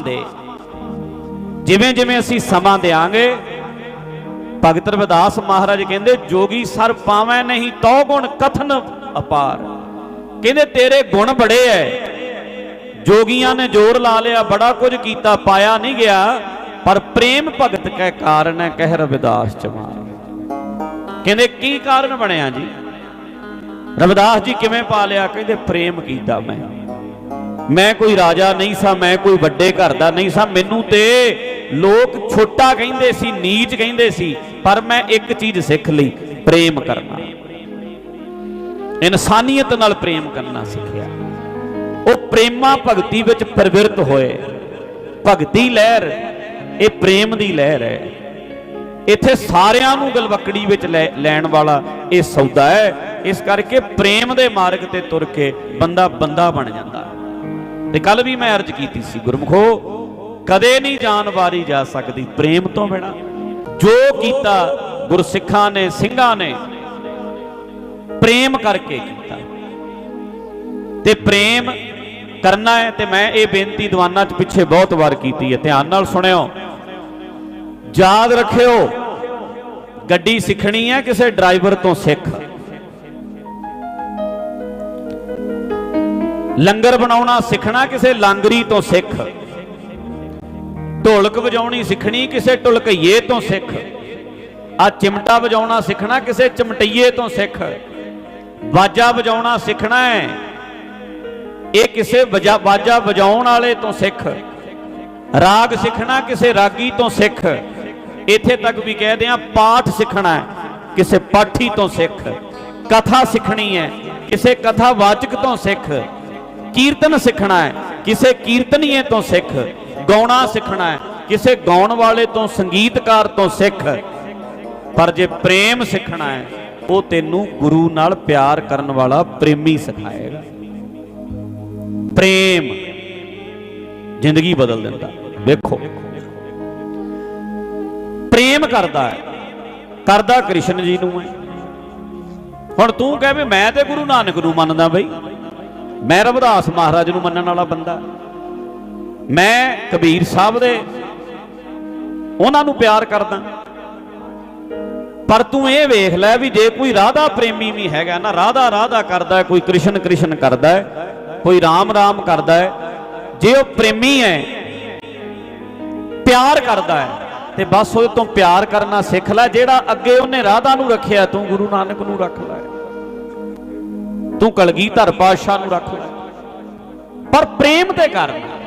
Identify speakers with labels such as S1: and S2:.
S1: ਦੇ। ਜਿਵੇਂ ਜਿਵੇਂ ਅਸੀਂ ਸਮਾਂ ਦੇਾਂਗੇ ਭਗਤ ਰਵਿਦਾਸ ਮਹਾਰਾਜ ਕਹਿੰਦੇ, ਜੋਗੀ ਸਰ ਪਾਵੈ ਨਹੀਂ ਤੋ ਗੁਣ ਕਥਨ ਅਪਾਰ। ਕਹਿੰਦੇ, ਤੇਰੇ ਗੁਣ ਬੜੇ ਐ। ਜੋਗੀਆਂ ਨੇ ਜ਼ੋਰ ਲਾ ਲਿਆ, ਬੜਾ ਕੁਝ ਕੀਤਾ, ਪਾਇਆ ਨਹੀਂ ਗਿਆ। ਪਰ ਪ੍ਰੇਮ ਭਗਤ ਕੈ ਕਾਰਨ ਹੈ ਕਹਿ ਰਵਿਦਾਸ ਚਮਾਰ ਕਹਿੰਦੇ, ਕੀ ਕਾਰਨ ਬਣਿਆ ਜੀ? ਰਵਿਦਾਸ ਜੀ ਕਿਵੇਂ ਪਾ ਲਿਆ? ਕਹਿੰਦੇ, ਪ੍ਰੇਮ ਕੀਤਾ ਮੈਂ। ਮੈਂ ਕੋਈ ਰਾਜਾ ਨਹੀਂ ਸਾਂ, ਮੈਂ ਕੋਈ ਵੱਡੇ ਘਰ ਦਾ ਨਹੀਂ ਸਾਂ। ਮੈਨੂੰ ਤੇ ਲੋਕ ਛੋਟਾ ਕਹਿੰਦੇ ਸੀ, ਨੀਚ ਕਹਿੰਦੇ ਸੀ, ਪਰ ਮੈਂ ਇੱਕ ਚੀਜ਼ ਸਿੱਖ ਲਈ, ਪ੍ਰੇਮ ਕਰਨਾ। ਇਨਸਾਨੀਅਤ ਨਾਲ ਪ੍ਰੇਮ ਕਰਨਾ ਸਿੱਖਿਆ। ਉਹ ਪ੍ਰੇਮਾ ਭਗਤੀ ਵਿੱਚ ਪ੍ਰਵਿਰਤ ਹੋਏ। ਭਗਤੀ ਲਹਿਰ, ਇਹ ਪ੍ਰੇਮ ਦੀ ਲਹਿਰ ਹੈ। ਇੱਥੇ ਸਾਰਿਆਂ ਨੂੰ ਗਲਵਕੜੀ ਵਿੱਚ ਲੈ- ਲੈਣ ਵਾਲਾ ਇਹ ਸੌਦਾ ਹੈ। ਇਸ ਕਰਕੇ ਪ੍ਰੇਮ ਦੇ ਮਾਰਗ ਤੇ ਤੁਰ ਕੇ ਬੰਦਾ ਬੰਦਾ ਬਣ ਜਾਂਦਾ। ਹੈ ਤੇ ਕੱਲ ਵੀ ਮੈਂ ਅਰਜ਼ ਕੀਤੀ ਸੀ, ਗੁਰਮਖੋ, ਕਦੇ ਨਹੀਂ ਜਾਨ ਵਾਰੀ ਜਾ ਸਕਦੀ, ਪ੍ਰੇਮ ਤੋਂ ਬਿਨਾ। ਜੋ ਕੀਤਾ, ਗੁਰਸਿੱਖਾਂ ਨੇ, ਸਿੰਘਾਂ ਨੇ, ਪ੍ਰੇਮ ਕਰਕੇ ਕੀਤਾ। ਤੇ ਪ੍ਰੇਮ ਕਰਨਾ ਹੈ ਤੇ ਮੈਂ ਇਹ ਬੇਨਤੀ ਦੀਵਾਨਾਂ 'ਚ ਪਿੱਛੇ ਬਹੁਤ ਵਾਰ ਕੀਤੀ ਹੈ, ਧਿਆਨ ਨਾਲ ਸੁਣਿਓ। ਯਾਦ ਰੱਖਿਓ, ਗੱਡੀ ਸਿੱਖਣੀ ਹੈ ਕਿਸੇ ਡਰਾਈਵਰ ਤੋਂ ਸਿੱਖ। ਲੰਗਰ ਬਣਾਉਣਾ ਸਿੱਖਣਾ ਕਿਸੇ ਲਾਂਗਰੀ ਤੋਂ ਸਿੱਖ ਢੋਲਕ ਵਜਾਉਣੀ ਸਿੱਖਣੀ ਕਿਸੇ ਢੋਲਕਈਏ ਤੋਂ ਸਿੱਖ ਆ ਚਿਮਟਾ ਵਜਾਉਣਾ ਸਿੱਖਣਾ ਕਿਸੇ ਚਮਟਈਏ ਤੋਂ ਸਿੱਖ ਬਾਜਾ ਵਜਾਉਣਾ ਸਿੱਖਣਾ ਹੈ ਇਹ ਕਿਸੇ ਵਜਾ ਬਾਜਾ ਵਜਾਉਣ ਵਾਲੇ ਤੋਂ ਸਿੱਖ ਰਾਗ ਸਿੱਖਣਾ ਕਿਸੇ ਰਾਗੀ ਤੋਂ ਸਿੱਖ ਇੱਥੇ ਤੱਕ ਵੀ ਕਹਦੇ ਆ ਪਾਠ ਸਿੱਖਣਾ ਹੈ ਕਿਸੇ ਪਾਠੀ ਤੋਂ ਸਿੱਖ ਕਥਾ ਸਿੱਖਣੀ ਹੈ ਕਿਸੇ ਕਥਾ ਵਾਚਕ ਤੋਂ ਸਿੱਖ ਕੀਰਤਨ ਸਿੱਖਣਾ ਹੈ। ਕਿਸੇ ਕੀਰਤਨੀਏ ਤੋਂ ਸਿੱਖ, ਗਾਉਣਾ ਸਿੱਖਣਾ ਹੈ। ਕਿਸੇ ਗਾਉਣ ਵਾਲੇ ਤੋਂ, ਸੰਗੀਤਕਾਰ ਤੋਂ ਸਿੱਖ। ਪਰ ਜੇ ਪ੍ਰੇਮ ਸਿੱਖਣਾ ਹੈ, ਉਹ ਤੈਨੂੰ ਗੁਰੂ ਨਾਲ ਪਿਆਰ ਕਰਨ ਵਾਲਾ ਪ੍ਰੇਮੀ ਸਿਖਾਏਗਾ। ਪ੍ਰੇਮ ਜ਼ਿੰਦਗੀ ਬਦਲ ਦਿੰਦਾ। ਵੇਖੋ। ਪ੍ਰੇਮ ਕਰਦਾ ਹੈ। ਕਰਦਾ ਕ੍ਰਿਸ਼ਨ ਜੀ ਨੂੰ ਹੈ। ਹੁਣ ਤੂੰ ਕਹੇ ਵੀ ਮੈਂ ਤੇ ਗੁਰੂ ਨਾਨਕ ਨੂੰ ਮੰਨਦਾ ਬਈ। ਮੈਂ ਰਵਦਾਸ ਮਹਾਰਾਜ ਨੂੰ ਮੰਨਣ ਵਾਲਾ ਬੰਦਾ। ਮੈਂ ਕਬੀਰ ਸਾਹਿਬ ਦੇ ਉਹਨਾਂ ਨੂੰ ਪਿਆਰ ਕਰਦਾ। ਪਰ ਤੂੰ ਇਹ ਵੇਖ ਲੈ ਵੀ ਜੇ ਕੋਈ ਰਾਧਾ ਪ੍ਰੇਮੀ ਵੀ ਹੈਗਾ ਨਾ, ਰਾਧਾ ਰਾਧਾ ਕਰਦਾ ਕੋਈ ਕ੍ਰਿਸ਼ਨ ਕ੍ਰਿਸ਼ਨ ਕਰਦਾ ਕੋਈ ਰਾਮ ਰਾਮ ਕਰਦਾ ਜੇ ਉਹ ਪ੍ਰੇਮੀ ਹੈ, ਪਿਆਰ ਕਰਦਾ ਹੈ, ਤੇ ਬਸ ਉਹਦੇ ਤੋਂ ਪਿਆਰ ਕਰਨਾ ਸਿੱਖ ਲੈ, ਜਿਹੜਾ ਅੱਗੇ ਉਹਨੇ ਰਾਧਾ ਨੂੰ ਰੱਖਿਆ, ਤੂੰ ਗੁਰੂ ਨਾਨਕ ਨੂੰ ਰੱਖ ਲੈ। ਤੂੰ ਕਲਗੀਧਰ ਪਾਤਸ਼ਾਹ ਨੂੰ ਰੱਖ ਲੈ। ਪਰ ਪ੍ਰੇਮ ਤੇ ਕਰਨਾ।